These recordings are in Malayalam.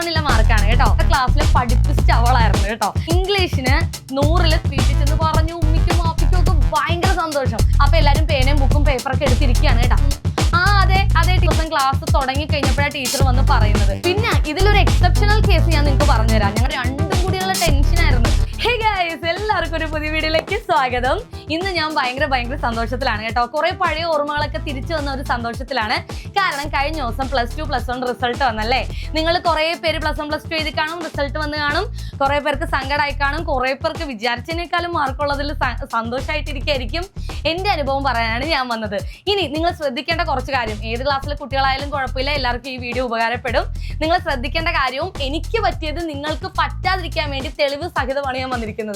വണ്ണിലെ മാർക്കാണ് കേട്ടോ. ക്ലാസ്സിലെ പഠിപ്പിച്ച അവളായിരുന്നു കേട്ടോ. ഇംഗ്ലീഷിന് നൂറിൽ എന്ന് പറഞ്ഞു ഉമ്മിക്കും മാപ്പിക്കും ഒക്കെ ഭയങ്കര സന്തോഷം. അപ്പൊ എല്ലാരും പേനയും ബുക്കും പേപ്പറൊക്കെ എടുത്തിരിക്കുകയാണ് കേട്ടോ. ആ അതെ അതെ ദിവസം ക്ലാസ് തുടങ്ങി കഴിഞ്ഞപ്പോഴാണ് ടീച്ചർ വന്ന് പറയുന്നത്. പിന്നെ ഇതിലൊരു എക്സെപ്ഷണൽ കേസ് ഞാൻ നിങ്ങൾക്ക് പറഞ്ഞുതരാം. ഞങ്ങൾ രണ്ടും കൂടിയുള്ള ടെൻഷനായിരുന്നു ഹേ ഗൈസ് എല്ലാവർക്കും ഒരു പുതിയ വീഡിയോയിലേക്ക് സ്വാഗതം. ഇന്ന് ഞാൻ ഭയങ്കര ഭയങ്കര സന്തോഷത്തിലാണ് കേട്ടോ. കുറെ പഴയ ഓർമ്മകളൊക്കെ തിരിച്ചു വന്ന ഒരു സന്തോഷത്തിലാണ്. കാരണം കഴിഞ്ഞ ദിവസം plus two plus one result വന്നല്ലേ? നിങ്ങൾ കുറെ പേര് പ്ലസ് വൺ പ്ലസ് ടു എഴുതി കാണും റിസൾട്ട് വന്ന് കാണും. കുറെ പേർക്ക് സങ്കടമായി കാണും. കുറെ പേർക്ക് വിചാരിച്ചതിനേക്കാളും മാർക്കുള്ളതിൽ സന്തോഷമായിട്ടിരിക്കും എന്റെ അനുഭവം പറയാനാണ് ഞാൻ വന്നത്. ഇനി നിങ്ങൾ ശ്രദ്ധിക്കേണ്ട കുറച്ച് കാര്യം. ഏത് ക്ലാസ്സിലെ കുട്ടികളായാലും കുഴപ്പമില്ല. എല്ലാവർക്കും ഈ വീഡിയോ ഉപകാരപ്പെടും. നിങ്ങൾ ശ്രദ്ധിക്കേണ്ട കാര്യവും എനിക്ക് പറ്റിയത് നിങ്ങൾക്ക് പറ്റാതിരിക്കാൻ വേണ്ടി തെളിവ് സഹിതമാണ് ഞാൻ വന്നിരിക്കുന്നത്.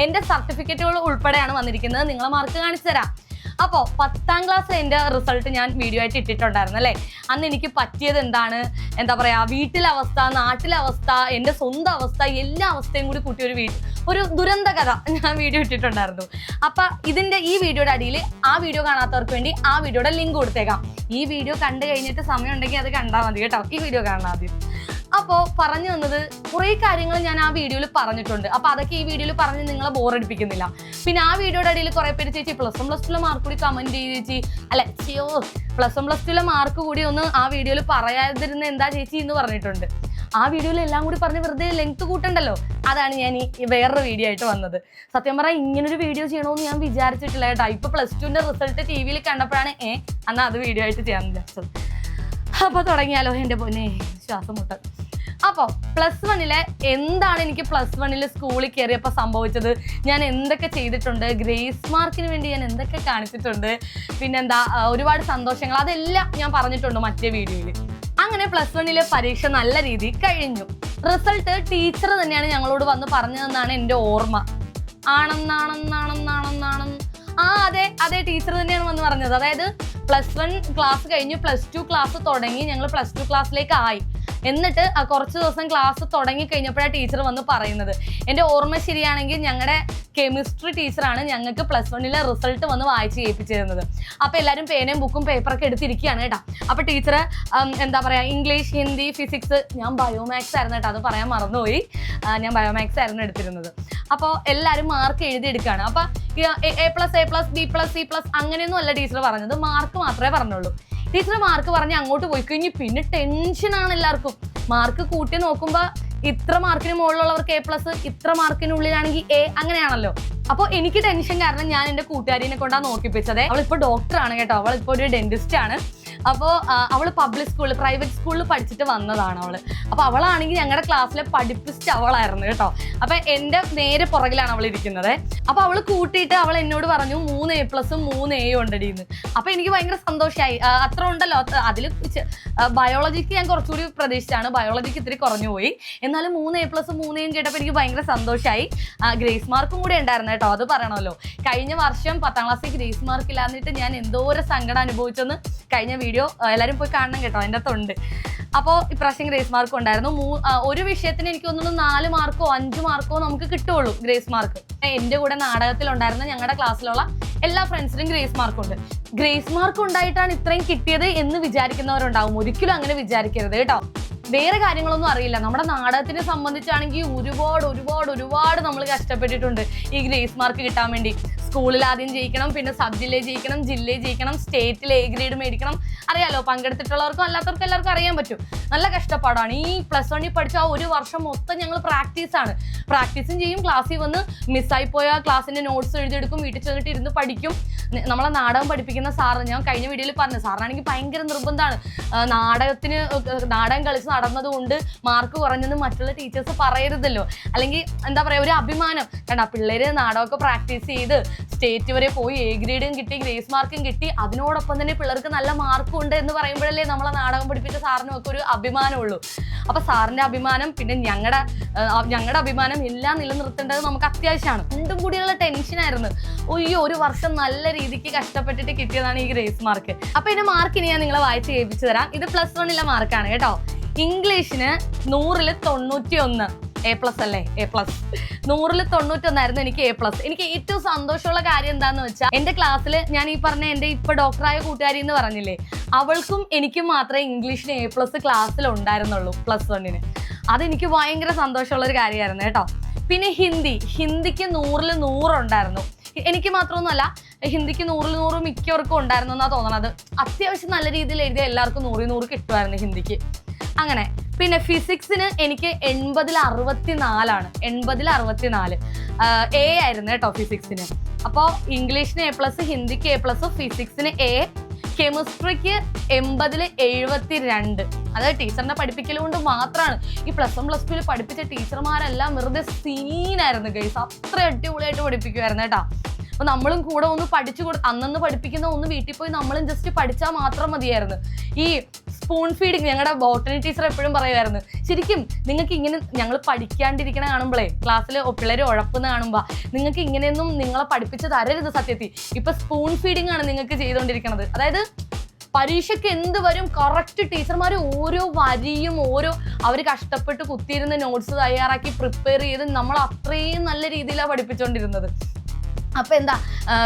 എന്റെ സർട്ടിഫിക്കറ്റുകൾ ഉൾപ്പെടെയാണ് വന്നിരിക്കുന്നത്. നിങ്ങളെ മാർക്ക് കാണിച്ചു തരാം. അപ്പോൾ പത്താം ക്ലാസ് എന്റെ റിസൾട്ട് ഞാൻ വീഡിയോ ആയിട്ട് ഇട്ടിട്ടുണ്ടായിരുന്നു അല്ലേ? അന്ന് എനിക്ക് പറ്റിയത് എന്താണ്? എന്താ പറയുക വീട്ടിലെ അവസ്ഥ നാട്ടിലെ അവസ്ഥ എന്റെ സ്വന്തം അവസ്ഥ എല്ലാ അവസ്ഥയും കൂടി കൂട്ടി ഒരു വീട് ഒരു ദുരന്ത കഥ ഞാൻ വീഡിയോ ഇട്ടിട്ടുണ്ടായിരുന്നു. അപ്പൊ ഇതിന്റെ ഈ വീഡിയോയുടെ അടിയിൽ ആ വീഡിയോ കാണാത്തവർക്ക് വേണ്ടി ആ വീഡിയോയുടെ ലിങ്ക് കൊടുത്തേക്കാം. ഈ വീഡിയോ കണ്ടു കഴിഞ്ഞിട്ട് സമയം ഉണ്ടെങ്കിൽ അത് കണ്ടാൽ മതി കേട്ടോ. ഈ വീഡിയോ കാണണം ആദ്യം. അപ്പോൾ പറഞ്ഞു വന്നത് കുറേ കാര്യങ്ങൾ ഞാൻ ആ വീഡിയോയിൽ പറഞ്ഞിട്ടുണ്ട്. അപ്പോൾ അതൊക്കെ ഈ വീഡിയോയിൽ പറഞ്ഞ് നിങ്ങളെ ബോറടിപ്പിക്കുന്നില്ല പിന്നെ ആ വീഡിയോയുടെ അടിയിൽ കുറേ പേര് ചേച്ചി പ്ലസ് വൺ പ്ലസ് ടുലെ മാർക്ക് കൂടി കമന്റ് ചെയ്ത് ചേച്ചി. അല്ല ചെയ്യോ പ്ലസ് വൺ പ്ലസ് ടുലെ മാർക്ക് കൂടി ഒന്ന് ആ വീഡിയോയിൽ പറയാതിരുന്ന എന്താ ചേച്ചി എന്ന് പറഞ്ഞിട്ടുണ്ട്. ആ വീഡിയോയിൽ എല്ലാം കൂടി പറഞ്ഞ് വെറുതെ ലെങ്ത് കൂട്ടണ്ടല്ലോ? അതാണ് ഞാൻ ഈ വേറൊരു വീഡിയോ ആയിട്ട് വന്നത്. സത്യം പറഞ്ഞാൽ ഇങ്ങനൊരു വീഡിയോ ചെയ്യണമെന്ന് ഞാൻ വിചാരിച്ചിട്ടില്ല കേട്ടോ. ഇപ്പൊ പ്ലസ് ടുവിന്റെ റിസൾട്ട് ടി വിയിൽ കണ്ടപ്പോഴാണ് ഏ അന്ന് അത് വീഡിയോ ആയിട്ട് ചെയ്യാൻ വിചാരിച്ചത്. അപ്പൊ തുടങ്ങിയാലോ എന്റെ പൊന്നെ? ശ്വാസം മുട്ട. അപ്പോൾ പ്ലസ് വണ്ണിലെ എന്താണ് എനിക്ക് പ്ലസ് വണ്ണിൽ സ്കൂളിൽ കയറിയപ്പോൾ സംഭവിച്ചത്? ഞാൻ എന്തൊക്കെ ചെയ്തിട്ടുണ്ട്? ഗ്രേസ് മാർക്കിന് വേണ്ടി ഞാൻ എന്തൊക്കെ കാണിച്ചിട്ടുണ്ട്? പിന്നെന്താ ഒരുപാട് സന്തോഷങ്ങൾ. അതെല്ലാം ഞാൻ പറഞ്ഞിട്ടുണ്ട് മറ്റേ വീഡിയോയിൽ അങ്ങനെ പ്ലസ് വണ്ണിലെ പരീക്ഷ നല്ല രീതിയിൽ കഴിഞ്ഞു. റിസൾട്ട് ടീച്ചർ തന്നെയാണ് ഞങ്ങളോട് വന്ന് പറഞ്ഞതെന്നാണ് എന്റെ ഓർമ്മ. ആണെന്നാണെന്നാണെന്നാണെന്നാണെന്ന് ആ അതെ അതെ ടീച്ചർ തന്നെയാണ് വന്ന് പറഞ്ഞത്. അതായത് പ്ലസ് വൺ ക്ലാസ് കഴിഞ്ഞ് പ്ലസ് ടു ക്ലാസ് തുടങ്ങി ഞങ്ങൾ പ്ലസ് ടു ക്ലാസ്സിലേക്ക് ആയി. എന്നിട്ട് കുറച്ച് ദിവസം ക്ലാസ് തുടങ്ങി കഴിഞ്ഞപ്പോഴാണ് ടീച്ചർ വന്ന് പറയുന്നത്. എന്റെ ഓർമ്മ ശരിയാണെങ്കിൽ ഞങ്ങളുടെ കെമിസ്ട്രി ടീച്ചറാണ് ഞങ്ങൾക്ക് പ്ലസ് വണ്ണിലെ റിസൾട്ട് വന്ന് വായിച്ച് കേൾപ്പിച്ചു തരുന്നത് അപ്പോൾ എല്ലാവരും പേനയും ബുക്കും പേപ്പറൊക്കെ എടുത്തിരിക്കുകയാണ് കേട്ടോ. അപ്പോൾ ടീച്ചർ എന്താ പറയുക ഇംഗ്ലീഷ് ഹിന്ദി ഫിസിക്സ് ഞാൻ ബയോമാക്സ് ആയിരുന്നു കേട്ടോ അത് പറയാൻ മറന്നുപോയി. ഞാൻ ബയോമാക്സ് ആയിരുന്നു എടുത്തിരുന്നത്. അപ്പോൾ എല്ലാവരും മാർക്ക് എഴുതി എഴുതിയെടുക്കുകയാണ് അപ്പോൾ A plus A plus B plus C plus അങ്ങനെയൊന്നും അല്ല ടീച്ചർ പറഞ്ഞത്. മാർക്ക് മാത്രമേ പറഞ്ഞുള്ളൂ. ടീച്ചർ മാർക്ക് പറഞ്ഞ് അങ്ങോട്ട് പോയി കഴിഞ്ഞ് പിന്നെ ടെൻഷനാണ് എല്ലാവർക്കും. മാർക്ക് കൂട്ടി നോക്കുമ്പോൾ ഇത്ര മാർക്കിന് മുകളിലുള്ളവർക്ക് എ പ്ലസ് ഇത്ര മാർക്കിനുള്ളിലാണെങ്കിൽ എ അങ്ങനെയാണല്ലോ. അപ്പോൾ എനിക്ക് ടെൻഷൻ കാരണം ഞാൻ എന്റെ കൂട്ടുകാരിനെ കൊണ്ടാണ് നോക്കിപ്പിച്ചത്. അവളിപ്പോൾ ഡോക്ടറാണ് കേട്ടോ. അവളിപ്പോൾ ഒരു ഡെന്റിസ്റ്റ് ആണ്. അപ്പോൾ അവൾ പബ്ലിക് സ്കൂളിൽ പ്രൈവറ്റ് സ്കൂളിൽ പഠിച്ചിട്ട് വന്നതാണ് അവൾ അപ്പോൾ അവളാണെങ്കിൽ ഞങ്ങളുടെ ക്ലാസ്സിലെ പഠിപ്പിച്ചിട്ട് അവളായിരുന്നു കേട്ടോ. അപ്പോൾ എന്റെ നേരെ പുറകിലാണ് അവൾ ഇരിക്കുന്നത്. അപ്പോൾ അവൾ കൂട്ടിയിട്ട് അവൾ എന്നോട് പറഞ്ഞു മൂന്ന് എ പ്ലസും മൂന്ന് എയും ഉണ്ടടിന്ന് അപ്പോൾ എനിക്ക് ഭയങ്കര സന്തോഷമായി അത്ര ഉണ്ടല്ലോ. അതിൽ ബയോളജിക്ക് ഞാൻ കുറച്ചുകൂടി പ്രതീക്ഷിച്ചാണ് ബയോളജിക്ക് ഇത്തിരി കുറഞ്ഞു പോയി. എന്നാലും മൂന്ന് എ പ്ലസും മൂന്ന് എയും കേട്ടപ്പോൾ എനിക്ക് ഭയങ്കര സന്തോഷമായി ഗ്രേസ് മാർക്കും കൂടെ ഉണ്ടായിരുന്നു കേട്ടോ. അത് പറയണമല്ലോ. കഴിഞ്ഞ വർഷം പത്താം ക്ലാസ്സിൽ ഗ്രേസ് മാർക്ക് ഇല്ലാന്നിട്ട് ഞാൻ എന്തോരം സങ്കടം അനുഭവിച്ചെന്ന് കഴിഞ്ഞ വീഡിയോ എല്ലാവരും പോയി കാണണം കേട്ടോ എന്റെ അകത്തുണ്ട്. അപ്പോൾ ഇപ്രാവശ്യം ഗ്രേസ് മാർക്ക് ഉണ്ടായിരുന്നു. മൂ ഒരു വിഷയത്തിന് എനിക്ക് തോന്നുന്നു നാല് മാർക്കോ അഞ്ച് മാർക്കോ നമുക്ക് കിട്ടുള്ളൂ ഗ്രേസ് മാർക്ക്. എന്റെ കൂടെ നാടകത്തിലുണ്ടായിരുന്ന ഞങ്ങളുടെ ക്ലാസ്സിലുള്ള എല്ലാ ഫ്രണ്ട്സിനും ഗ്രേസ് മാർക്ക് ഉണ്ട് ഗ്രേസ് മാർക്ക് ഉണ്ടായിട്ടാണ് ഇത്രയും കിട്ടിയത് എന്ന് വിചാരിക്കുന്നവരുണ്ടാവും. ഒരിക്കലും അങ്ങനെ വിചാരിക്കരുത് കേട്ടോ. വേറെ കാര്യങ്ങളൊന്നും അറിയില്ല. നമ്മുടെ നാടകത്തിനെ സംബന്ധിച്ചാണെങ്കിൽ ഒരുപാട് ഒരുപാട് ഒരുപാട് നമ്മൾ കഷ്ടപ്പെട്ടിട്ടുണ്ട് ഈ ഗ്രേസ് മാർക്ക് കിട്ടാൻ വേണ്ടി. സ്കൂളിൽ ആദ്യം ജയിക്കണം പിന്നെ സബ് ജില്ലയിൽ ജയിക്കണം ജില്ലയിൽ ജയിക്കണം സ്റ്റേറ്റിൽ എ ഗ്രേഡ് മേടിക്കണം അറിയാലോ പങ്കെടുത്തിട്ടുള്ളവർക്കും അല്ലാത്തവർക്കും എല്ലാവർക്കും അറിയാൻ പറ്റും. നല്ല കഷ്ടപ്പാടാണ്. ഈ പ്ലസ് വണ്ണിൽ പഠിച്ച ആ ഒരു വർഷം മൊത്തം ഞങ്ങൾ പ്രാക്ടീസാണ് പ്രാക്ടീസും ചെയ്യും. ക്ലാസ്സിൽ വന്ന് മിസ്സായി പോയ ക്ലാസ്സിന്റെ നോട്ട്സ് എഴുതിയെടുക്കും. വീട്ടിൽ ചെന്നിട്ട് ഇരുന്ന് പഠിക്കും. നമ്മളെ നാടകം പഠിപ്പിക്കുന്ന സാറ് ഞാൻ കഴിഞ്ഞ വീഡിയോയിൽ പറഞ്ഞു സാറിനാണെങ്കിൽ ഭയങ്കര നിർബന്ധമാണ്. നാടകത്തിന് നാടകം കളിച്ച് നടന്നതുകൊണ്ട് മാർക്ക് കുറഞ്ഞെന്ന് മറ്റുള്ള ടീച്ചേഴ്സ് പറയരുതല്ലോ. അല്ലെങ്കിൽ എന്താ പറയുക ഒരു അഭിമാനം. കാരണം ആ പിള്ളേര് നാടകമൊക്കെ പ്രാക്ടീസ് ചെയ്ത് സ്റ്റേറ്റ് വരെ പോയി എ ഗ്രേഡും കിട്ടി ഗ്രേസ് മാർക്കും കിട്ടി. അതിനോടൊപ്പം തന്നെ പിള്ളേർക്ക് നല്ല മാർക്കും ഉണ്ട് എന്ന് പറയുമ്പോഴല്ലേ നമ്മളെ നാടകം പഠിപ്പിച്ച സാറിനും ഒക്കെ ഒരു അഭിമാനമുള്ളൂ. അപ്പൊ സാറിന്റെ അഭിമാനം പിന്നെ ഞങ്ങളുടെ ഞങ്ങളുടെ അഭിമാനം എല്ലാം നിലനിർത്തേണ്ടത് നമുക്ക് അത്യാവശ്യമാണ്. രണ്ടും കൂടിയുള്ള ടെൻഷനായിരുന്നു ഒയ്യോ ഒരു വർഷം നല്ല രീതിക്ക് കഷ്ടപ്പെട്ടിട്ട് കിട്ടിയതാണ് ഈ ഗ്രേസ് മാർക്ക്. അപ്പൊ ഇതിന്റെ മാർക്ക് ഇനി ഞാൻ നിങ്ങളെ വായിച്ച് കേൾപ്പിച്ചു തരാം. ഇത് പ്ലസ് വണ്ണിലെ മാർക്കാണ് കേട്ടോ. ഇംഗ്ലീഷിന് നൂറിൽ തൊണ്ണൂറ്റി ഒന്ന് എ പ്ലസ് അല്ലേ? എ പ്ലസ് നൂറിൽ തൊണ്ണൂറ്റൊന്നായിരുന്നു എനിക്ക് എ പ്ലസ് എനിക്ക് ഏറ്റവും സന്തോഷമുള്ള കാര്യം എന്താന്ന് വെച്ചാൽ എന്റെ ക്ലാസ്സിൽ ഞാൻ ഈ പറഞ്ഞ എന്റെ ഇപ്പൊ ഡോക്ടറായ കൂട്ടുകാരി എന്ന് പറഞ്ഞില്ലേ അവൾക്കും എനിക്കും മാത്രമേ ഇംഗ്ലീഷിന് എ പ്ലസ് ക്ലാസ്സിൽ ഉണ്ടായിരുന്നുള്ളൂ പ്ലസ് വണ്ണിന് അതെനിക്ക് ഭയങ്കര സന്തോഷമുള്ള ഒരു കാര്യമായിരുന്നു കേട്ടോ. പിന്നെ ഹിന്ദി. ഹിന്ദിക്ക് നൂറിൽ നൂറുണ്ടായിരുന്നു. എനിക്ക് മാത്രമൊന്നുമല്ല ഹിന്ദിക്ക് നൂറിൽ നൂറ് മിക്കവർക്കും ഉണ്ടായിരുന്നു എന്നാണ് തോന്നണത്. അത്യാവശ്യം നല്ല രീതിയിൽ എഴുതിയ എല്ലാവർക്കും നൂറിൽ നൂറ് കിട്ടുമായിരുന്നു ഹിന്ദിക്ക്. അങ്ങനെ പിന്നെ ഫിസിക്സിന് എനിക്ക് എൺപതിൽ അറുപത്തി നാലാണ് എൺപതിൽ അറുപത്തി നാല് എ ആയിരുന്നു കേട്ടോ ഫിസിക്സിന്. അപ്പോൾ ഇംഗ്ലീഷിന് എ പ്ലസ് ഹിന്ദിക്ക് എ പ്ലസ് ഫിസിക്സിന് എ കെമിസ്ട്രിക്ക് എൺപതിൽ എഴുപത്തി രണ്ട് അതായത് ടീച്ചറിനെ പഠിപ്പിക്കൽ കൊണ്ട് മാത്രമാണ് ഈ പ്ലസ് വൺ പ്ലസ് ടുവിൽ പഠിപ്പിച്ച ടീച്ചർമാരെല്ലാം വെറുതെ സീനായിരുന്നു ഗൈസ് അത്ര അടിപൊളിയായിട്ട് പഠിപ്പിക്കുമായിരുന്നു കേട്ടോ. അപ്പൊ നമ്മളും കൂടെ ഒന്ന് പഠിച്ചു കൊടു അന്നന്ന് പഠിപ്പിക്കുന്ന ഒന്ന് വീട്ടിൽ പോയി നമ്മളും ജസ്റ്റ് പഠിച്ചാൽ മാത്രം മതിയായിരുന്നു. ഈ സ്പൂൺ ഫീഡിങ് ഞങ്ങളുടെ ബോട്ടണി ടീച്ചർ എപ്പോഴും പറയുമായിരുന്നു ശരിക്കും നിങ്ങൾക്ക് ഇങ്ങനെ ഞങ്ങൾ പഠിക്കാണ്ടിരിക്കണ കാണുമ്പോഴേ ക്ലാസ്സിൽ പിള്ളേർ ഉഴപ്പുന്ന കാണുമ്പോൾ നിങ്ങൾക്ക് ഇങ്ങനെയൊന്നും നിങ്ങളെ പഠിപ്പിച്ച് തരരുത് സത്യത്തിൽ ഇപ്പൊ സ്പൂൺ ഫീഡിങ് ആണ് നിങ്ങൾക്ക് ചെയ്തുകൊണ്ടിരിക്കുന്നത് അതായത് പരീക്ഷയ്ക്ക് എന്ത് വരും കറക്റ്റ് ടീച്ചർമാർ ഓരോ വരിയും ഓരോ അവർ കഷ്ടപ്പെട്ട് കുത്തിയിരുന്ന് നോട്ട്സ് തയ്യാറാക്കി പ്രിപ്പയർ ചെയ്ത് നമ്മൾ അത്രയും നല്ല രീതിയിലാണ് പഠിപ്പിച്ചുകൊണ്ടിരുന്നത് അപ്പൊ എന്താ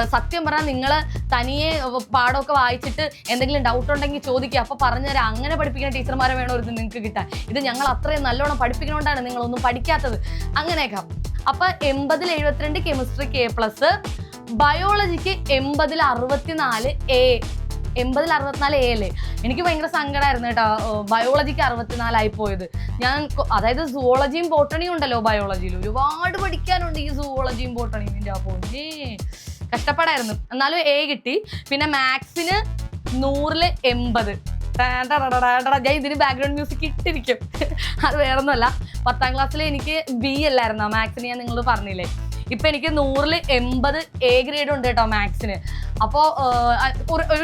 സത്യം പറഞ്ഞാൽ നിങ്ങൾ തനിയെ പാഠമൊക്കെ വായിച്ചിട്ട് എന്തെങ്കിലും ഡൗട്ട് ഉണ്ടെങ്കിൽ ചോദിക്കുക അപ്പൊ പറഞ്ഞുതരാം അങ്ങനെ പഠിപ്പിക്കുന്ന ടീച്ചർമാരെ വേണോ ഇത് നിങ്ങൾക്ക് കിട്ടാൻ. ഇത് ഞങ്ങൾ അത്രയും നല്ലോണം പഠിപ്പിക്കണോണ്ടാണ് നിങ്ങളൊന്നും പഠിക്കാത്തത്. അങ്ങനെയൊക്കെ. അപ്പൊ എൺപതിൽ എഴുപത്തിരണ്ട് കെമിസ്ട്രിക്ക് എ പ്ലസ് ബയോളജിക്ക് എൺപതിൽ അറുപത്തിനാല് എ. എൺപതിൽ അറുപത്തിനാല് എ അല്ലേ എനിക്ക് ഭയങ്കര സങ്കടമായിരുന്നു കേട്ടോ. ബയോളജിക്ക് അറുപത്തിനാലായി പോയത്. ഞാൻ അതായത് സുവോളജിയും ബോട്ടണിയും ഉണ്ടല്ലോ ബയോളജിയിൽ ഒരുപാട് പഠിക്കാനുണ്ട് ഈ സുവോളജിയും ബോട്ടണിയും എന്റെ പൊന്നേ. കഷ്ടപ്പാടായിരുന്നു. എന്നാലും എ കിട്ടി. പിന്നെ മാത്സിന് നൂറിൽ എൺപത്. ഞാൻ ഇതിന് ബാക്ക്ഗ്രൗണ്ട് മ്യൂസിക് ഇട്ടിരിക്കും. അത് വേറൊന്നുമല്ല. പത്താം ക്ലാസ്സിൽ എനിക്ക് ബി അല്ലായിരുന്നു? മാത്സിന് ഞാൻ നിങ്ങളോട് പറഞ്ഞില്ലേ? ഇപ്പൊ എനിക്ക് നൂറിൽ എൺപത് എ ഗ്രേഡ് ഉണ്ട് കേട്ടോ മാത്സിന് അപ്പോൾ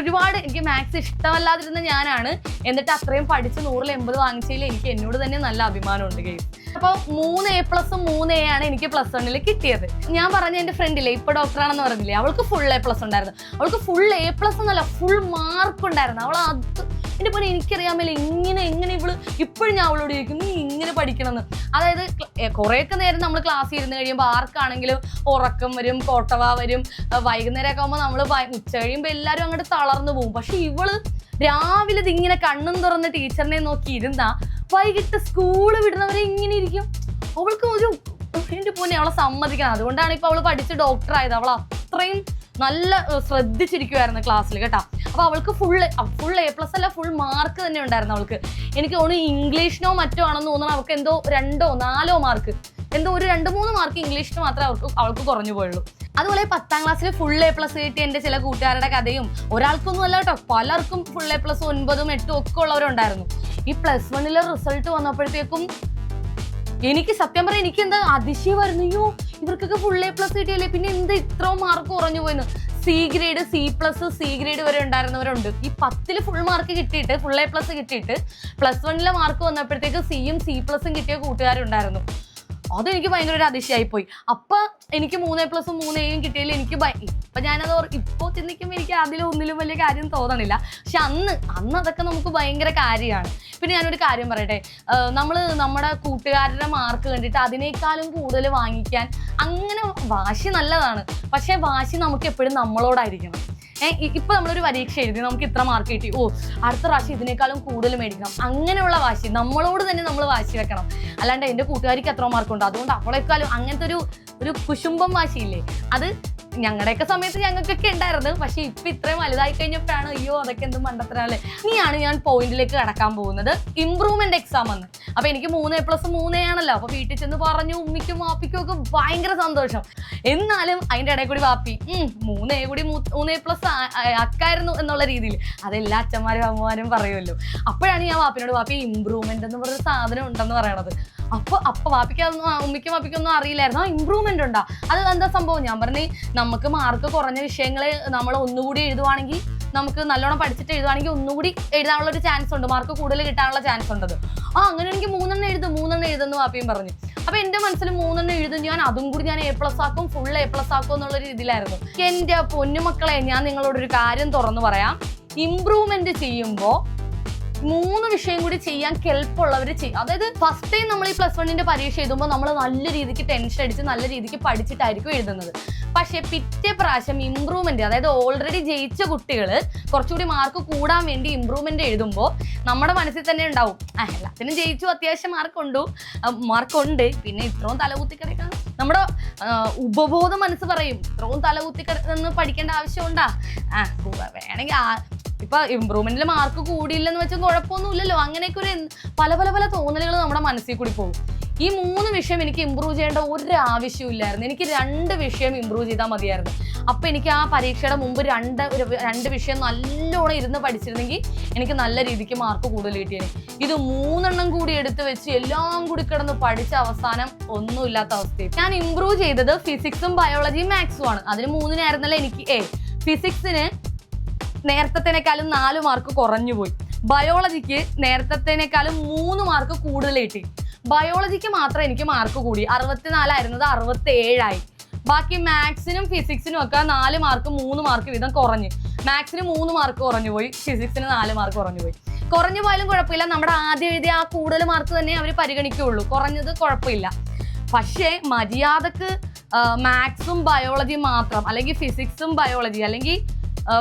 ഒരുപാട് എനിക്ക് മാത്സ് ഇഷ്ടമല്ലാതിരുന്ന ഞാനാണ്. എന്നിട്ട് അത്രയും പഠിച്ച് നൂറിൽ എൺപത് വാങ്ങിച്ചതിൽ എനിക്ക് എന്നോട് തന്നെ നല്ല അഭിമാനം ഉണ്ട് ഗെയിം അപ്പോൾ മൂന്ന് എ പ്ലസും മൂന്ന് എ ആണ് എനിക്ക് പ്ലസ് വണ്ണിൽ കിട്ടിയത്. ഞാൻ പറഞ്ഞ എന്റെ ഫ്രണ്ടില്ലേ ഇപ്പൊ ഡോക്ടറാണെന്ന് പറഞ്ഞില്ലേ അവൾക്ക് ഫുൾ എ പ്ലസ് ഉണ്ടായിരുന്നു. അവൾക്ക് ഫുൾ എ പ്ലസ് എന്നല്ല ഫുൾ മാർക്ക് ഉണ്ടായിരുന്നു. അവൾ അത് എന്റെ പോലെ എനിക്കറിയാൻ മേലെ ഇങ്ങനെ എങ്ങനെ ഇവൾ ഇപ്പോഴും ഞാൻ അവളോട് ചോദിക്കും നീ ഇങ്ങനെ പഠിക്കണമെന്ന് അതായത് കുറേയൊക്കെ നേരം നമ്മൾ ക്ലാസ് ഇരുന്ന് കഴിയുമ്പോൾ ആർക്കാണെങ്കിലും ഉറക്കം വരും കോട്ടവ വരും. വൈകുന്നേരം വൈകുന്നേരമൊക്കെ ആകുമ്പോൾ നമ്മൾ ഉച്ച കഴിയുമ്പോൾ എല്ലാവരും അങ്ങോട്ട് തളർന്നു പോകും. പക്ഷെ ഇവൾ രാവിലെ ഇതിങ്ങനെ കണ്ണും തുറന്ന് ടീച്ചറിനെ നോക്കി ഇരുന്നാ വൈകിട്ട് സ്കൂൾ വിടുന്നവരെ ഇങ്ങനെ ഇരിക്കും. അവൾക്ക് ഒരു എന്റെ പോന്നെ അവളെ സമ്മതിക്കണം. അതുകൊണ്ടാണ് ഇപ്പൊ അവൾ പഠിച്ച് ഡോക്ടർ ആയത്. അവൾ അത്രയും നല്ല ശ്രദ്ധിച്ചിരിക്കുമായിരുന്നു ക്ലാസ്സിൽ കേട്ടോ. അപ്പോൾ അവൾക്ക് ഫുൾ ഫുൾ എ പ്ലസ് അല്ല ഫുൾ മാർക്ക് തന്നെ ഉണ്ടായിരുന്നു അവൾക്ക്. എനിക്ക് തോന്നുന്നു ഇംഗ്ലീഷിനോ മറ്റോ ആണെന്ന് തോന്നുന്നു അവൾക്ക് എന്തോ രണ്ടോ നാലോ മാർക്ക് എന്തോ ഒരു രണ്ട് മൂന്ന് മാർക്ക് ഇംഗ്ലീഷിന് മാത്രമേ അവർക്ക് അവൾക്ക് കുറഞ്ഞു പോയുള്ളൂ. അതുപോലെ പത്താം ക്ലാസ്സിൽ ഫുൾ എ പ്ലസ് കിട്ടിയ എന്റെ ചില കൂട്ടുകാരുടെ കഥയും ഒരാൾക്കൊന്നും അല്ല കേട്ടോ. പലർക്കും ഫുൾ എ പ്ലസ് ഒൻപതും എട്ടും ഒക്കെ ഉള്ളവരുണ്ടായിരുന്നു. ഈ പ്ലസ് വണ്ണിലെ റിസൾട്ട് വന്നപ്പോഴത്തേക്കും എനിക്ക് സത്യം പറയാം എനിക്ക് എന്താ അതിശയമായിരുന്നു അയ്യോ ഇവർക്കൊക്കെ ഫുൾ എ പ്ലസ് കിട്ടിയല്ലേ? പിന്നെ എന്ത് ഇത്രയും മാർക്ക് കുറഞ്ഞു പോയെന്ന്? C grade C plus C grade വരെ ഉണ്ടായിരുന്നവരുണ്ട്. ഈ പത്തിൽ ഫുൾ മാർക്ക് കിട്ടിയിട്ട് ഫുൾ എ പ്ലസ് കിട്ടിയിട്ട് പ്ലസ് വണ്ണിലെ മാർക്ക് വന്നപ്പോഴത്തേക്ക് സിയും സി പ്ലസും കിട്ടിയ കൂട്ടുകാരുണ്ടായിരുന്നു. അതെനിക്ക് ഭയങ്കര ഒരു അതിശയായി പോയി അപ്പൊ എനിക്ക് മൂന്ന് പ്ലസും മൂന്ന് എയും കിട്ടിയതിൽ എനിക്ക് ഇപ്പൊ ഞാനത് ഇപ്പോ ചിന്തിക്കുമ്പോൾ എനിക്ക് അതിലൊന്നിലും വലിയ കാര്യം തോന്നണില്ല. പക്ഷെ അന്ന് അന്ന് അതൊക്കെ നമുക്ക് ഭയങ്കര കാര്യമാണ്. പിന്നെ ഞാനൊരു കാര്യം പറയട്ടെ. നമ്മൾ നമ്മുടെ കൂട്ടുകാരുടെ മാർക്ക് കണ്ടിട്ട് അതിനേക്കാളും കൂടുതൽ വാങ്ങിക്കാൻ അങ്ങനെ വാശി നല്ലതാണ്. പക്ഷെ വാശി നമുക്ക് എപ്പോഴും നമ്മളോടായിരിക്കണം. ഇപ്പൊ നമ്മളൊരു പരീക്ഷ എഴുതി നമുക്ക് ഇത്ര മാർക്ക് കിട്ടി. ഓ അടുത്ത പ്രാവശ്യം ഇതിനേക്കാളും കൂടുതൽ മേടിക്കണം. അങ്ങനെയുള്ള വാശി. നമ്മളോട് തന്നെ നമ്മൾ വാശി വെക്കണം. അല്ലാണ്ട് എന്റെ കൂട്ടുകാരിക്ക് എത്ര മാർക്കുണ്ട് അതുകൊണ്ട് അവളെക്കാളും അങ്ങനത്തെ ഒരു ഒരു കുശുംബം വാശിയില്ലേ? അത് ഞങ്ങളുടെയൊക്കെ സമയത്ത് ഞങ്ങൾക്കൊക്കെ ഉണ്ടായിരുന്നു. പക്ഷെ ഇപ്പൊ ഇത്രയും വലുതായി കഴിഞ്ഞപ്പോഴാണ് അയ്യോ അതൊക്കെ എന്തും മണ്ടത്തരല്ലേ ഇനിയാണ് ഞാൻ പോയിന്റിലേക്ക് കടക്കാൻ പോകുന്നത്. ഇമ്പ്രൂവ്മെന്റ് എക്സാം എന്ന് അപ്പൊ എനിക്ക് മൂന്ന് എ പ്ലസ് മൂന്നേ ആണല്ലോ. അപ്പൊ വീട്ടിൽ ചെന്ന് പറഞ്ഞു ഉമ്മിക്കും വാപ്പിക്കും ഒക്കെ ഭയങ്കര സന്തോഷം. എന്നാലും അതിന്റെ ഇടയിൽ കൂടി വാപ്പി മൂന്ന് എ കൂടി മൂന്ന് എ പ്ലസ് അക്കായിരുന്നു എന്നുള്ള രീതിയിൽ അതെല്ലാ അച്ഛന്മാരും അമ്മമാരും പറയുമല്ലോ. അപ്പോഴാണ് ഞാൻ വാപ്പിനോട് വാപ്പി ഇമ്പ്രൂവ്മെന്റ് എന്ന് പറഞ്ഞൊരു സാധനം ഉണ്ടെന്ന് പറയണത്. അപ്പൊ അപ്പൊ വാപ്പിക്കൊന്നും വാപ്പിക്കും ഉമ്മിക്കും വാപ്പിക്കൊന്നും അറിയില്ലായിരുന്നു. ആ ഇമ്പ്രൂവ്മെന്റ് ഉണ്ടോ? അത് എന്താ സംഭവം? ഞാൻ പറഞ്ഞു നമുക്ക് മാർക്ക് കുറഞ്ഞ വിഷയങ്ങൾ നമ്മൾ ഒന്നുകൂടി എഴുതുവാണെങ്കിൽ നമുക്ക് നല്ലോണം പഠിച്ചിട്ട് എഴുതുവാണെങ്കിൽ ഒന്നുകൂടി എഴുതാനുള്ള ഒരു ചാൻസ് ഉണ്ട്. മാർക്ക് കൂടുതൽ കിട്ടാനുള്ള ചാൻസ് ഉണ്ടത്. ആ അങ്ങനെ എനിക്ക് മൂന്നെണ്ണം എഴുതും മൂന്നെണ്ണം എഴുതുന്നു വാപ്പിയും പറഞ്ഞു. അപ്പൊ എന്റെ മനസ്സിൽ മൂന്നെണ്ണം എഴുതും ഞാൻ അതും കൂടി ഞാൻ എ പ്ലസ് ആക്കും ഫുൾ എ പ്ലസ് ആക്കും എന്നുള്ള രീതിയിലായിരുന്നു. എന്റെ പൊന്നുമക്കളെ ഞാൻ നിങ്ങളോട് ഒരു കാര്യം തുറന്നു പറയാം. ഇമ്പ്രൂവ്മെന്റ് ചെയ്യുമ്പോൾ മൂന്ന് വിഷയം കൂടി ചെയ്യാൻ കെൽപ്പുള്ളവർ ചെയ്യും അതായത് ഫസ്റ്റ് ടൈം നമ്മൾ ഈ പ്ലസ് വണ്ണിന്റെ പരീക്ഷ എഴുതുമ്പോൾ നമ്മൾ നല്ല രീതിക്ക് ടെൻഷൻ അടിച്ച് നല്ല രീതിക്ക് പഠിച്ചിട്ടായിരിക്കും എഴുതുന്നത്. പക്ഷേ പിറ്റേ പ്രാവശ്യം ഇമ്പ്രൂവ്മെന്റ് അതായത് ഓൾറെഡി ജയിച്ച കുട്ടികൾ കുറച്ചുകൂടി മാർക്ക് കൂടാൻ വേണ്ടി ഇമ്പ്രൂവ്മെന്റ് എഴുതുമ്പോൾ നമ്മുടെ മനസ്സിൽ തന്നെ ഉണ്ടാവും ആ എല്ലാത്തിനും ജയിച്ചു അത്യാവശ്യം മാർക്കുണ്ടു മാർക്കുണ്ട് പിന്നെ ഇത്രയും തലകുത്തി കിടക്കണം. നമ്മുടെ ഉപബോധ മനസ്സ് പറയും ഇത്രയും തലകുത്തി കിടന്ന് പഠിക്കേണ്ട ആവശ്യമുണ്ടാ. ആ വേണമെങ്കിൽ ഇപ്പൊ ഇമ്പ്രൂവ്മെന്റിൽ മാർക്ക് കൂടിയില്ലെന്ന് വെച്ചാൽ കുഴപ്പമൊന്നുമില്ലല്ലോ. അങ്ങനെയൊക്കെ ഒരു പല പല പല തോന്നലുകൾ നമ്മുടെ മനസ്സിൽ കൂടി പോകും. ഈ മൂന്ന് വിഷയം എനിക്ക് ഇമ്പ്രൂവ് ചെയ്യേണ്ട ഒരു ആവശ്യമില്ലായിരുന്നു എനിക്ക് രണ്ട് വിഷയം ഇമ്പ്രൂവ് ചെയ്താൽ മതിയായിരുന്നു. അപ്പൊ എനിക്ക് ആ പരീക്ഷയുടെ മുമ്പ് രണ്ട് ഒരു രണ്ട് വിഷയം നല്ലോണം ഇരുന്ന് പഠിച്ചിരുന്നെങ്കിൽ എനിക്ക് നല്ല രീതിക്ക് മാർക്ക് കൂടുതൽ കിട്ടിയേനെ. ഇത് മൂന്നെണ്ണം കൂടി എടുത്ത് വെച്ച് എല്ലാം കൂടി കിടന്ന് പഠിച്ച അവസാനം ഒന്നുമില്ലാത്ത അവസ്ഥയിൽ ഞാൻ ഇമ്പ്രൂവ് ചെയ്തത് ഫിസിക്സും ബയോളജിയും മാത്സും ആണ്. അതിന് മൂന്നിനായിരുന്നല്ലോ എനിക്ക് ഏ ഫിസിക്സിന് നേരത്തേനേക്കാളും നാല് മാർക്ക് കുറഞ്ഞു പോയി. ബയോളജിക്ക് നേരത്തേനേക്കാളും മൂന്ന് മാർക്ക് കൂടുതൽ കിട്ടി ബയോളജിക്ക് മാത്രം എനിക്ക് മാർക്ക് കൂടി. അറുപത്തിനാലായിരുന്നത് അറുപത്തി ഏഴായി ബാക്കി മാത്സിനും ഫിസിക്സിനും ഒക്കെ നാല് മാർക്ക് മൂന്ന് മാർക്ക് വീതം കുറഞ്ഞ്. മാത്സിന് മൂന്ന് മാർക്ക് കുറഞ്ഞു പോയി. ഫിസിക്സിന് നാല് മാർക്ക് കുറഞ്ഞു പോയി. കുറഞ്ഞു പോയാലും കുഴപ്പമില്ല. നമ്മുടെ ആദ്യം എഴുതിയ ആ കൂടുതൽ മാർക്ക് തന്നെ അവർ പരിഗണിക്കുകയുള്ളൂ. കുറഞ്ഞത് കുഴപ്പമില്ല. പക്ഷേ മര്യാദയ്ക്ക് മാത്സും ബയോളജിയും മാത്രം അല്ലെങ്കിൽ ഫിസിക്സും ബയോളജി അല്ലെങ്കിൽ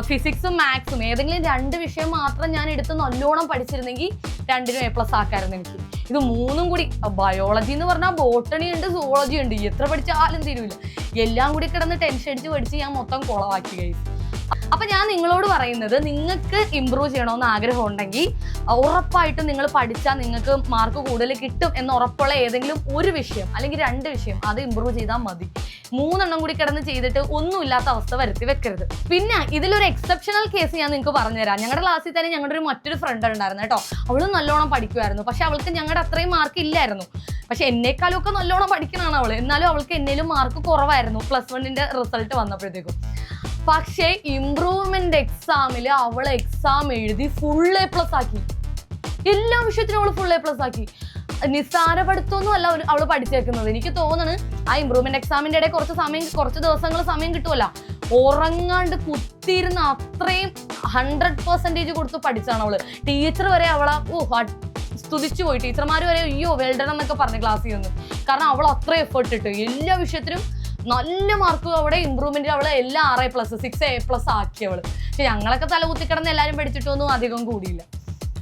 ഫിസിക്സും മാത്സും ഏതെങ്കിലും രണ്ട് വിഷയം മാത്രം ഞാൻ എടുത്ത് നല്ലോണം പഠിച്ചിരുന്നെങ്കിൽ രണ്ടിനും എ പ്ലസ് ആക്കായിരുന്നു എനിക്ക്. ഇത് മൂന്നും കൂടി ബയോളജി എന്ന് പറഞ്ഞാൽ ബോട്ടണി ഉണ്ട് സുവോളജി ഉണ്ട്. എത്ര പഠിച്ചാലും തീരുമില്ല എല്ലാം കൂടി കിടന്ന് ടെൻഷൻ അടിച്ച് പഠിച്ച് ഞാൻ മൊത്തം കുളവാക്കി കഴിച്ചു അപ്പൊ ഞാൻ നിങ്ങളോട് പറയുന്നത് നിങ്ങൾക്ക് ഇമ്പ്രൂവ് ചെയ്യണമെന്ന് ആഗ്രഹം ഉണ്ടെങ്കിൽ ഉറപ്പായിട്ടും നിങ്ങൾ പഠിച്ചാൽ നിങ്ങൾക്ക് മാർക്ക് കൂടുതൽ കിട്ടും എന്ന് ഉറപ്പുള്ള ഏതെങ്കിലും ഒരു വിഷയം അല്ലെങ്കിൽ രണ്ട് വിഷയം അത് ഇമ്പ്രൂവ് ചെയ്താൽ മതി. മൂന്നെണ്ണം കൂടി കിടന്ന് ചെയ്തിട്ട് ഒന്നുമില്ലാത്ത അവസ്ഥ വരുത്തി വെക്കരുത്. പിന്നെ ഇതിലൊരു എക്സെപ്ഷണൽ കേസ് ഞാൻ നിങ്ങൾക്ക് പറഞ്ഞുതരാം. ഞങ്ങളുടെ ക്ലാസ്സിൽ തന്നെ ഞങ്ങളുടെ ഒരു മറ്റൊരു ഫ്രണ്ട് ഉണ്ടായിരുന്നു കേട്ടോ. അവളും നല്ലോണം പഠിക്കുമായിരുന്നു പക്ഷെ അവൾക്ക് ഞങ്ങളുടെ അത്രയും മാർക്ക് ഇല്ലായിരുന്നു. പക്ഷെ എന്നെക്കാളും ഒക്കെ നല്ലോണം പഠിക്കണാണ് അവൾ. എന്നാലും അവൾക്ക് എന്നേലും മാർക്ക് കുറവായിരുന്നു. പ്ലസ് വണ്ണിന്റെ റിസൾട്ട് വന്നപ്പോഴത്തേക്കും. പക്ഷേ ഇംപ്രൂവ്മെന്റ് എക്സാമിൽ അവൾ എക്സാം എഴുതി ഫുൾ എ പ്ലസ് ആക്കി. എല്ലാ വിഷയത്തിനും അവൾ ഫുൾ എ പ്ലസ് ആക്കി. നിസ്സാര പഠിത്തമൊന്നും അല്ല അവൾ പഠിച്ചേക്കുന്നത്. എനിക്ക് തോന്നുന്നത് ആ ഇമ്പ്രൂവ്മെന്റ് എക്സാമിന്റെ ഇടയിൽ കുറച്ച് സമയം കുറച്ച് ദിവസങ്ങൾ സമയം കിട്ടുമല്ല ഉറങ്ങാണ്ട് കുത്തിയിരുന്ന് അത്രയും ഹൺഡ്രഡ് പെർസെന്റേജ് കൊടുത്ത് പഠിച്ചാണ് അവൾ. ടീച്ചർ വരെ അവളെ ഓ സ്തുതിച്ചു പോയി. ടീച്ചർമാർ വരെ അയ്യോ വെൽഡൺ എന്നൊക്കെ പറഞ്ഞു ക്ലാസ്സിൽ നിന്ന് കാരണം അവൾ അത്ര എഫേർട്ട് ഇട്ട്. എല്ലാ വിഷയത്തിലും നല്ല മാർക്ക് അവിടെ ഇമ്പ്രൂവ്മെന്റ് അവൾ എല്ലാ ആറ് A plus six A plus ആക്കി അവൾ. പക്ഷെ ഞങ്ങളൊക്കെ തല കുത്തിക്കിടന്ന് എല്ലാവരും പഠിച്ചിട്ടൊന്നും അധികം കൂടിയില്ല.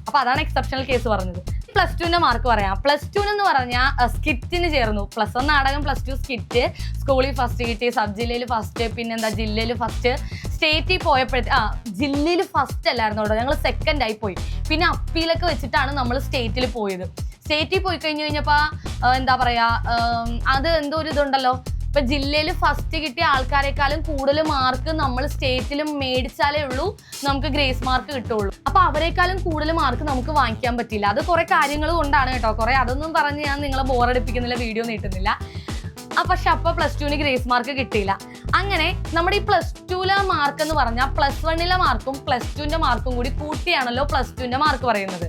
അപ്പൊ അതാണ് എക്സെപ്ഷണൽ കേസ് പറഞ്ഞത്. പ്ലസ് ടുവിന്റെ മാർക്ക് പറയാം. പ്ലസ് ടു എന്ന് പറഞ്ഞാൽ സ്കിറ്റിന് ചേർന്നു. പ്ലസ് വൺ നാടകം പ്ലസ് ടു സ്കിറ്റ് സ്കൂളിൽ ഫസ്റ്റ് കിട്ടി സബ് ജില്ലയിൽ ഫസ്റ്റ് പിന്നെന്താ ജില്ലയിൽ ഫസ്റ്റ് സ്റ്റേറ്റിൽ പോയപ്പോഴത്തെ ആ ജില്ലയിൽ ഫസ്റ്റ് അല്ലായിരുന്നു കേട്ടോ. ഞങ്ങൾ സെക്കൻഡ് ആയി പോയി. പിന്നെ അപ്പീലൊക്കെ വെച്ചിട്ടാണ് നമ്മൾ സ്റ്റേറ്റിൽ പോയത്. സ്റ്റേറ്റിൽ പോയി കഴിഞ്ഞു കഴിഞ്ഞപ്പോൾ എന്താ പറയാ ഉം, അത് എന്തോ ഒരു ഇതുണ്ടല്ലോ. ഇപ്പൊ ജില്ലയിൽ ഫസ്റ്റ് കിട്ടിയ ആൾക്കാരെക്കാളും കൂടുതൽ മാർക്ക് നമ്മൾ സ്റ്റേറ്റിലും മേടിച്ചാലേ ഉള്ളൂ നമുക്ക് ഗ്രേസ് മാർക്ക് കിട്ടുള്ളൂ. അപ്പൊ അവരെക്കാളും കൂടുതൽ മാർക്ക് നമുക്ക് വാങ്ങിക്കാൻ പറ്റില്ല. അത് കുറെ കാര്യങ്ങൾ കൊണ്ടാണ് കേട്ടോ. കുറെ അതൊന്നും പറഞ്ഞ് ഞാൻ നിങ്ങളെ ബോറടിപ്പിക്കുന്നില്ല വീഡിയോ നീട്ടുന്നില്ല ആ പക്ഷെ അപ്പൊ പ്ലസ് ടുവിന് ഗ്രേസ് മാർക്ക് കിട്ടിയില്ല. അങ്ങനെ നമ്മുടെ ഈ പ്ലസ് ടുവിലെ മാർക്ക് എന്ന് പറഞ്ഞാൽ പ്ലസ് വണ്ണിലെ മാർക്കും പ്ലസ് ടുവിന്റെ മാർക്കും കൂടി കൂട്ടിയാണല്ലോ പ്ലസ് ടുവിന്റെ മാർക്ക് പറയുന്നത്.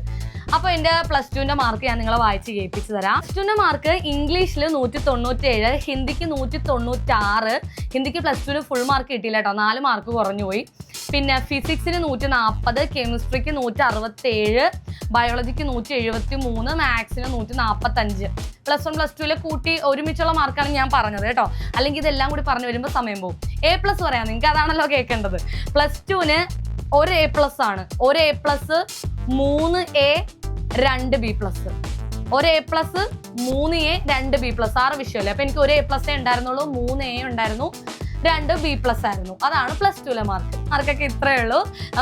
അപ്പൊ എന്റെ പ്ലസ് ടുവിന്റെ മാർക്ക് ഞാൻ നിങ്ങളെ വായിച്ച് കേൾപ്പിച്ചു തരാം. പ്ലസ് ടുവിന്റെ മാർക്ക് ഇംഗ്ലീഷിൽ നൂറ്റി തൊണ്ണൂറ്റേഴ് ഹിന്ദിക്ക് നൂറ്റി തൊണ്ണൂറ്റാറ് ഹിന്ദിക്ക് പ്ലസ് ടുവിന് ഫുൾ മാർക്ക് കിട്ടിയില്ല കേട്ടോ നാല് മാർക്ക് കുറഞ്ഞു പോയി. പിന്നെ ഫിസിക്സിന് നൂറ്റി നാൽപ്പത് കെമിസ്ട്രിക്ക് നൂറ്റി അറുപത്തേഴ് ബയോളജിക്ക് നൂറ്റി എഴുപത്തി മൂന്ന് മാത്സിന് നൂറ്റി നാൽപ്പത്തഞ്ച് പ്ലസ് വൺ പ്ലസ് ടുവിലെ കൂട്ടി ഒരുമിച്ചുള്ള മാർക്കാണ് ഞാൻ പറഞ്ഞത് കേട്ടോ. അല്ലെങ്കിൽ ഇതെല്ലാം കൂടി പറഞ്ഞു വരുമ്പോൾ സമയം പോകും എ പ്ലസ് പറയാം. നിങ്ങൾക്ക് അതാണല്ലോ കേൾക്കേണ്ടത്. പ്ലസ് ടുവിന് ഒരു എ പ്ലസ് ആണ്. ഒരു എ പ്ലസ് മൂന്ന് എ രണ്ട് ബി പ്ലസ് ഒരു എ പ്ലസ് മൂന്ന് എ രണ്ട് ബി പ്ലസ് ആറ് വിഷയമല്ലേ? അപ്പൊ എനിക്ക് ഒരു എ പ്ലസ് ഉണ്ടായിരുന്നുള്ളൂ മൂന്ന് എ ഉണ്ടായിരുന്നു. രണ്ട് ബി പ്ലസ് ആയിരുന്നു. അതാണ് പ്ലസ് ടുവിലെ മാർക്ക് മാർക്കൊക്കെ ഇത്രയേ ഉള്ളൂ.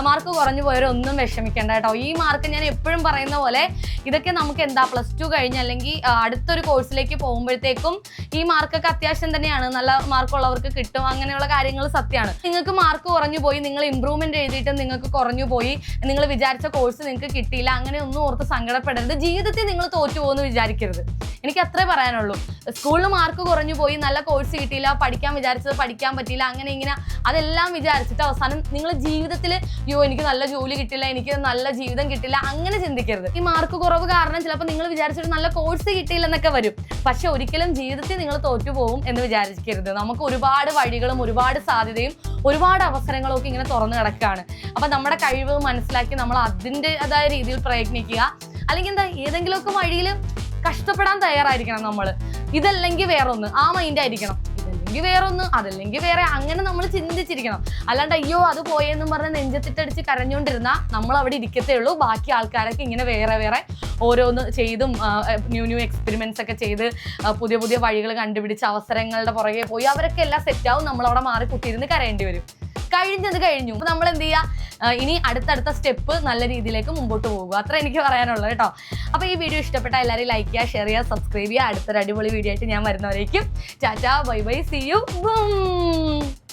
മാർക്ക് കുറഞ്ഞു പോയവരൊന്നും വിഷമിക്കേണ്ട കേട്ടോ. ഈ മാർക്ക് ഞാൻ എപ്പോഴും പറയുന്ന പോലെ ഇതൊക്കെ നമുക്ക് എന്താ പ്ലസ് ടു കഴിഞ്ഞ് അല്ലെങ്കിൽ അടുത്തൊരു കോഴ്സിലേക്ക് പോകുമ്പോഴത്തേക്കും ഈ മാർക്കൊക്കെ അത്യാവശ്യം തന്നെയാണ്. നല്ല മാർക്കുള്ളവർക്ക് കിട്ടും. അങ്ങനെയുള്ള കാര്യങ്ങൾ സത്യമാണ്. നിങ്ങൾക്ക് മാർക്ക് കുറഞ്ഞു പോയി നിങ്ങൾ ഇമ്പ്രൂവ്മെന്റ് എഴുതിയിട്ട് നിങ്ങൾക്ക് കുറഞ്ഞു പോയി നിങ്ങൾ വിചാരിച്ച കോഴ്സ് നിങ്ങൾക്ക് കിട്ടിയില്ല അങ്ങനെ ഒന്നും ഓർത്ത് സങ്കടപ്പെടരുത്. ജീവിതത്തിൽ നിങ്ങൾ തോറ്റു പോകുമെന്ന് വിചാരിക്കരുത്. എനിക്ക് അത്രേ പറയാനുള്ളൂ. സ്കൂളിൽ മാർക്ക് കുറഞ്ഞു പോയി നല്ല കോഴ്സ് കിട്ടിയില്ല പഠിക്കാൻ വിചാരിച്ചത് പഠിക്കാൻ പറ്റിയില്ല അങ്ങനെ ഇങ്ങനെ അതെല്ലാം വിചാരിച്ചിട്ട് അവസാനം നിങ്ങൾ ജീവിതത്തിൽ യോ എനിക്ക് നല്ല ജോലി കിട്ടില്ല എനിക്ക് നല്ല ജീവിതം കിട്ടില്ല അങ്ങനെ ചിന്തിക്കരുത്. ഈ മാർക്ക് കുറവ് കാരണം ചിലപ്പോൾ നിങ്ങൾ വിചാരിച്ചൊരു നല്ല കോഴ്സ് കിട്ടിയില്ലെന്നൊക്കെ വരും. പക്ഷെ ഒരിക്കലും ജീവിതത്തിൽ നിങ്ങൾ തോറ്റുപോകും എന്ന് വിചാരിക്കരുത്. നമുക്ക് ഒരുപാട് വഴികളും ഒരുപാട് സാധ്യതയും ഒരുപാട് അവസരങ്ങളും ഒക്കെ ഇങ്ങനെ തുറന്നു കിടക്കുകയാണ്. അപ്പം നമ്മുടെ കഴിവ് മനസ്സിലാക്കി നമ്മൾ അതിന്റെതായ രീതിയിൽ പ്രയത്നിക്കുക. അല്ലെങ്കിൽ എന്താ ഏതെങ്കിലുമൊക്കെ വഴിയിൽ കഷ്ടപ്പെടാൻ തയ്യാറായിരിക്കണം നമ്മൾ. ഇതല്ലെങ്കിൽ വേറൊന്ന്. ആ മൈൻഡ് ആയിരിക്കണം. ഇതല്ലെങ്കിൽ ഒന്ന് അതല്ലെങ്കിൽ വേറെ. അങ്ങനെ നമ്മൾ ചിന്തിച്ചിരിക്കണം. അല്ലാണ്ട് അയ്യോ അത് പോയെന്നും പറഞ്ഞ് നെഞ്ചത്തിട്ടടിച്ച് കരഞ്ഞുകൊണ്ടിരുന്ന നമ്മൾ അവിടെ ഇരിക്കത്തേ ഉള്ളൂ. ബാക്കി ആൾക്കാരൊക്കെ ഇങ്ങനെ വേറെ വേറെ ഓരോന്ന് ചെയ്തും ന്യൂ ന്യൂ എക്സ്പെരിമെന്റ്സ് ഒക്കെ ചെയ്ത് പുതിയ പുതിയ വഴികൾ കണ്ടുപിടിച്ച് അവസരങ്ങളുടെ പുറകെ പോയി അവരൊക്കെ എല്ലാം സെറ്റാവും നമ്മൾ അവിടെ മാറി കുത്തിയിരുന്ന് കരയേണ്ടി വരും. കഴിഞ്ഞത് കഴിഞ്ഞു. നമ്മൾ എന്ത് ചെയ്യുക ഇനി അടുത്തടുത്ത സ്റ്റെപ്പ് നല്ല രീതിയിലേക്ക് മുമ്പോട്ട് പോകുക അത്ര എനിക്ക് പറയാനുള്ളത് കേട്ടോ. അപ്പൊ ഈ വീഡിയോ ഇഷ്ടപ്പെട്ട എല്ലാവരും ലൈക്ക് ചെയ്യുക ഷെയർ ചെയ്യുക സബ്സ്ക്രൈബ് ചെയ്യുക. അടുത്തൊരു അടിപൊളി വീഡിയോ ആയിട്ട് ഞാൻ വരുന്നവരേക്കും. ചാറ്റാ ബൈ ബൈ സി യു